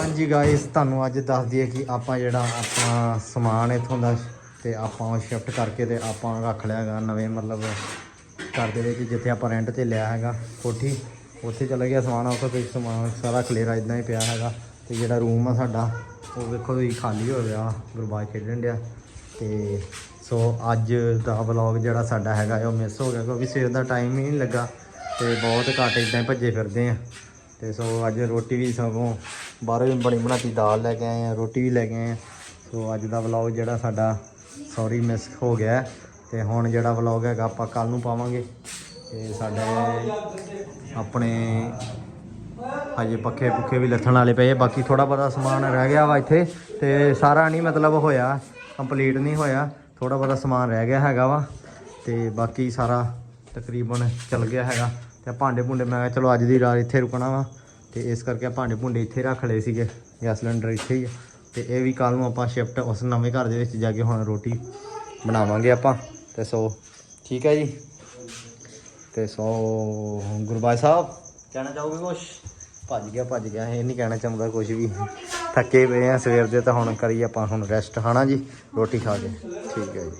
ਹਾਂਜੀ ਗਾਇਸ ਤੁਹਾਨੂੰ ਅੱਜ ਦੱਸ ਦਈਏ ਕਿ ਆਪਾਂ ਜਿਹੜਾ ਆਪਣਾ ਸਮਾਨ ਇਥੋਂ ਦਾ ਤੇ ਆਪਾਂ ਉਹ ਸ਼ਿਫਟ ਕਰਕੇ ਤੇ ਆਪਾਂ ਰੱਖ ਲਿਆ ਹੈਗਾ ਨਵੇਂ ਮਤਲਬ ਘਰ ਦੇ ਵਿੱਚ ਜਿੱਥੇ ਆਪਾਂ ਰੈਂਟ ਤੇ ਲਿਆ ਹੈਗਾ ਕੋਠੀ, ਉੱਥੇ ਚਲਾ ਗਿਆ ਸਮਾਨ, ਉੱਥੇ ਕੋਈ ਸਮਾਨ ਸਾਰਾ ਖਲੇਰਾ ਇਦਾਂ ਹੀ ਪਿਆ ਹੈਗਾ। ਤੇ ਜਿਹੜਾ ਰੂਮ ਆ ਸਾਡਾ, ਉਹ ਵੇਖੋ ਵੀ ਖਾਲੀ ਹੋ ਗਿਆ, ਗੁਰਬਾਜ ਖੇਡਣ ਡਿਆ। ਤੇ ਸੋ ਅੱਜ ਦਾ ਵਲੌਗ ਜਿਹੜਾ ਸਾਡਾ ਹੈਗਾ ਉਹ ਮਿਸ ਹੋ ਗਿਆ ਕਿਉਂਕਿ ਸਵੇਰ ਦਾ ਟਾਈਮ ਹੀ ਨਹੀਂ ਲੱਗਾ ਤੇ ਬਹੁਤ ਘੱਟ ਇਦਾਂ ਹੀ ਭੱਜੇ ਫਿਰਦੇ ਆ। ਤੇ ਸੋ ਅੱਜ ਰੋਟੀ ਵੀ ਸਗੋਂ ਬਾਹਰੋਂ ਹੀ ਬਣੀ ਬਣਾਤੀ, ਦਾਲ ਲੈ ਕੇ ਆਏ ਆ, ਰੋਟੀ ਵੀ ਲੈ ਕੇ ਆਏ ਆ। ਸੋ ਅੱਜ ਦਾ ਵਲੌਗ ਜਿਹੜਾ ਸਾਡਾ ਸੌਰੀ ਮਿਸ ਹੋ ਗਿਆ ਹੈ। ਤੇ ਹੁਣ ਜਿਹੜਾ ਵਲੌਗ ਹੈਗਾ, ਆਪਾਂ ਕੱਲ ਨੂੰ ਪਾਵਾਂਗੇ। ਤੇ ਸਾਡੇ ਆਪਣੇ ਹਜੇ ਪੱਖੇ ਪੁੱਖੇ ਵੀ ਲੱਥਣ ਵਾਲੇ ਪਏ ਬਾਕੀ ਥੋੜਾ ਬਹੁਤਾ ਸਮਾਨ ਰਹਿ ਗਿਆ ਵਾ ਇੱਥੇ। ਤੇ ਸਾਰਾ ਨਹੀਂ ਮਤਲਬ ਹੋਇਆ ਕੰਪਲੀਟ ਨਹੀਂ ਹੋਇਆ। ਥੋੜਾ ਬਹੁਤਾ ਸਮਾਨ ਰਹਿ ਗਿਆ ਹੈਗਾ ਵਾ। ਤੇ ਬਾਕੀ ਸਾਰਾ ਤਕਰੀਬਨ ਚੱਲ ਗਿਆ ਹੈਗਾ। ਤੇ ਭਾਂਡੇ ਭੁੰਡੇ ਮੈਂ ਕਿਹਾ, ਚਲੋ ਅੱਜ ਦੀ ਰਾਤ ਇੱਥੇ ਰੁਕਣਾ ਵਾ। ਤੇ ਇਸ ਕਰਕੇ ਆਹ ਭਾਂਡੇ ਭੁੰਡੇ ਇੱਥੇ ਰੱਖ ਲਏ ਸੀਗੇ, ਗੈਸ ਸਿਲੰਡਰ ਇੱਥੇ ਹੀ ਆ। ਤੇ ਇਹ ਵੀ ਕੱਲ ਨੂੰ ਆਪਾਂ ਸ਼ਿਫਟ ਉਸ ਨਵੇਂ ਘਰ ਦੇ ਵਿੱਚ ਜਾ ਕੇ ਹੁਣ ਰੋਟੀ ਬਣਾਵਾਂਗੇ ਆਪਾਂ। ਤੇ ਸੋ ਠੀਕ ਹੈ ਜੀ। ਤੇ ਸੋ ਗੁਰਬਾਜ ਸਾਹਿਬ, ਕਹਿਣਾ ਚਾਹੋਗੇ ਕੁਛ? ਭੱਜ ਗਿਆ ਭੱਜ ਗਿਆ, ਇਹ ਨਹੀਂ ਕਹਿਣਾ ਚਾਹੁੰਦਾ ਕੁਝ ਵੀ। ਥੱਕੇ ਪਏ ਆ ਸਵੇਰ ਦੇ ਤਾਂ ਹੁਣ ਕਰੀ ਆਪਾਂ ਹੁਣ ਰੈਸਟ ਹਨਾ ਜੀ? ਰੋਟੀ ਖਾ ਕੇ। ਠੀਕ ਹੈ ਜੀ।